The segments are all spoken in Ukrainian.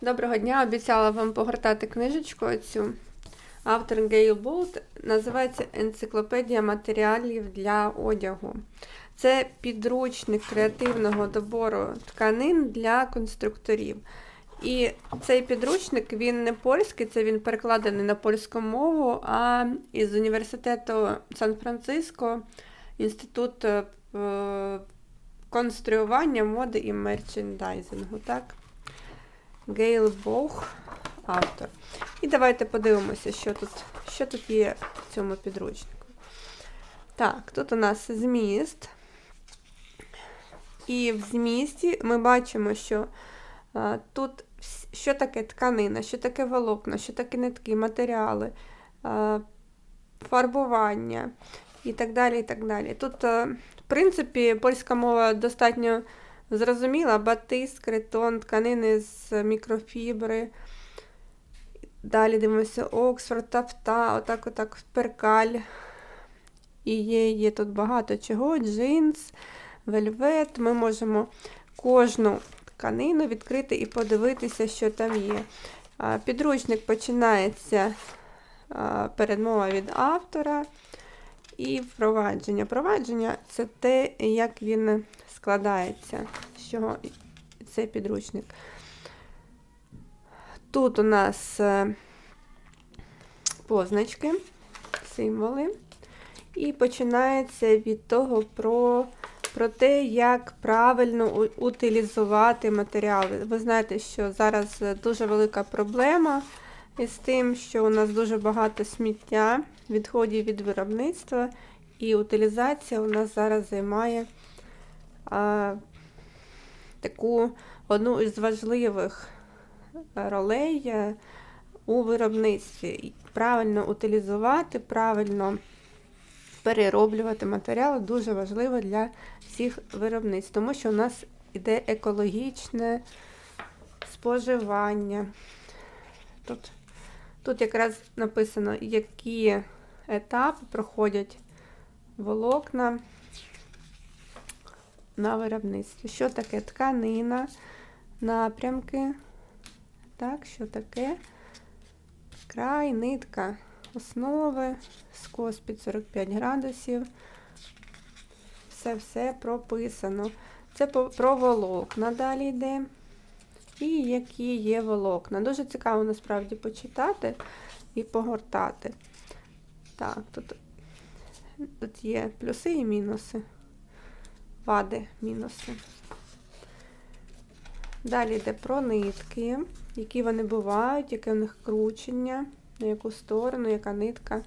Доброго дня! Обіцяла вам погортати книжечку цю. Автор Гейл Болт називається Енциклопедія матеріалів для одягу. Це підручник креативного добору тканин для конструкторів. І цей підручник він не польський, це він перекладений на польську мову, а із університету Сан-Франциско, інститут е, конструювання моди і мерчендайзингу. Так? Гейл Бог, автор. І давайте подивимося, що тут, що тут є в цьому підручнику. Так, тут у нас зміст. І в змісті ми бачимо, що а, тут що таке тканина, що таке волокна, що таке нитки, матеріали, а, фарбування і так далі. і так далі. Тут, а, в принципі, польська мова достатньо зрозуміла. Батист, кретон, тканини з мікрофібри. Далі дивимося Оксфорд, тафта, отак, отак, перкаль. І є, є тут багато чого. Джинс, вельвет. Ми можемо кожну тканину відкрити і подивитися, що там є. Підручник починається передмова від автора і впровадження. Впровадження це те, як він складається, з чого цей підручник. Тут у нас е, позначки, символи. І починається від того про, про те, як правильно утилізувати матеріали. Ви знаєте, що зараз дуже велика проблема із тим, що у нас дуже багато сміття, відходів від виробництва, і утилізація у нас зараз займає таку одну із важливих ролей е, у виробництві. Правильно утилізувати, правильно перероблювати матеріали дуже важливо для всіх виробництв, тому що у нас іде екологічне споживання. Тут, тут якраз написано, які етапи проходять волокна на виробництві. Що таке тканина, напрямки. Так, що таке? Край, нитка, основи, скос під 45 градусів. Все-все прописано. Це про волокна далі йде. І які є волокна. Дуже цікаво насправді почитати і погортати. Так, тут, тут є плюси і мінуси. Вади, мінуси. Далі йде про нитки, які вони бувають, яке у них кручення, на яку сторону, яка нитка,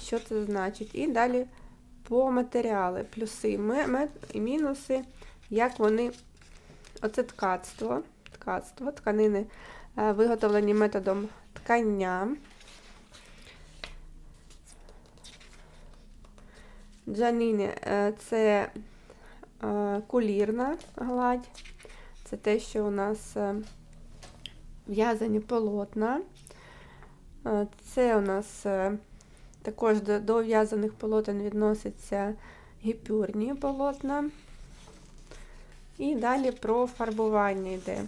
що це значить. І далі по матеріали, плюси і мінуси, як вони, оце ткацтво, ткацтво, тканини е, виготовлені методом ткання. Джаніни е, це е, кулірна гладь. Це те, що у нас е, в'язані полотна. Е, Це у нас також до, до в'язаних полотен відносяться гіпюрні полотна. І далі про фарбування йде.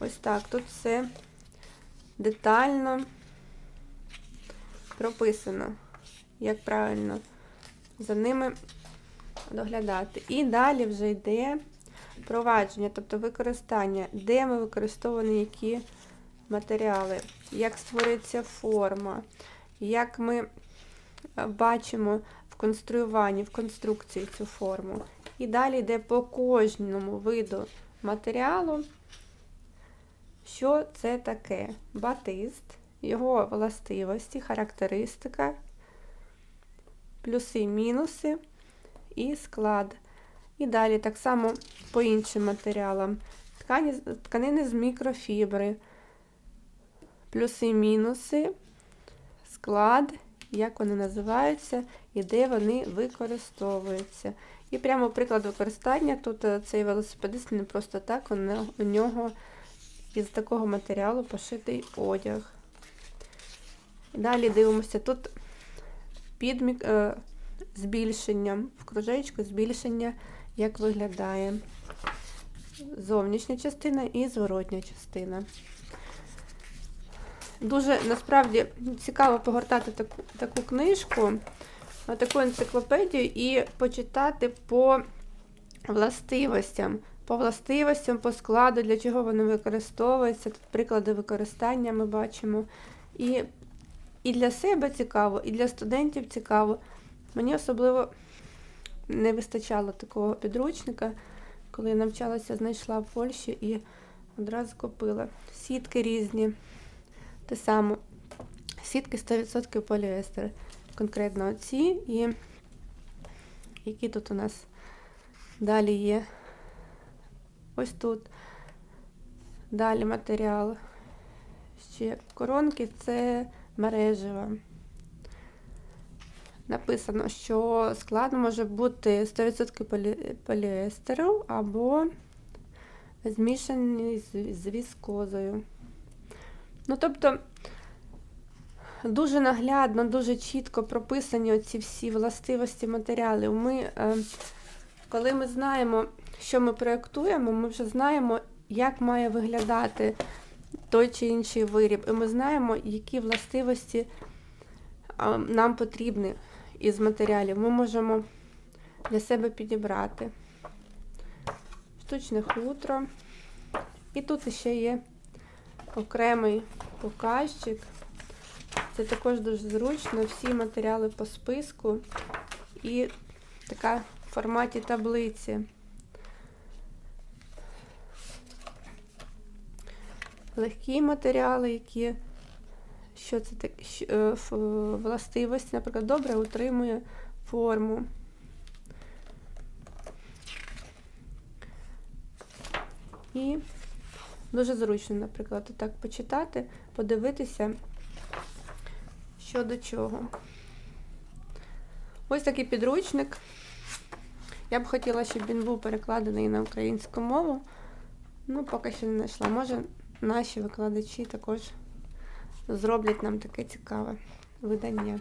Ось так, тут все детально прописано, як правильно за ними доглядати. І далі вже йде провадження, тобто використання, де ми використовуємо які матеріали, як створюється форма, як ми е, бачимо в конструюванні, в конструкції цю форму. І далі йде по кожному виду матеріалу, що це таке. Батист, його властивості, характеристика, плюси, мінуси і склад. І далі так само по іншим матеріалам. Ткані, тканини з мікрофібри, плюси, мінуси, склад, як вони називаються і де вони використовуються. І прямо приклад використання. Тут е, цей велосипедист не просто так, у нього із такого матеріалу пошитий одяг. Далі дивимося, тут під мік- е, збільшенням, в кружечку збільшення, як виглядає. зовнішня частина і зворотня частина. Дуже насправді цікаво погортати таку, таку книжку, таку енциклопедію і почитати по властивостям. По властивостям, по складу, для чого вони використовуються, тут приклади використання ми бачимо. І, і для себе цікаво, і для студентів цікаво. Мені особливо не вистачало такого підручника, коли я навчалася, знайшла в Польщі і одразу купила. Сітки різні. Те саме. Сітки 100% поліестер. Конкретно оці і які тут у нас далі є. Ось тут. Далі матеріал. Ще коронки це мережева. Написано, що склад може бути 100% поліестеру або змішаний з, віскозою. Ну, тобто, дуже наглядно, дуже чітко прописані оці всі властивості матеріалів. Ми, е, коли ми знаємо, що ми проєктуємо, ми вже знаємо, як має виглядати той чи інший виріб. І ми знаємо, які властивості нам потрібні із матеріалів. Ми можемо для себе підібрати штучне хутро. І тут ще є окремий показчик. Це також дуже зручно. Всі матеріали по списку і така в форматі таблиці. Легкі матеріали, які що це так, що, е, властивості, наприклад, добре утримує форму. І дуже зручно, наприклад, так почитати, подивитися, що до чого. Ось такий підручник. Я б хотіла, щоб він був перекладений на українську мову. Ну, поки що не знайшла. Може, наші викладачі також зроблять нам таке цікаве видання.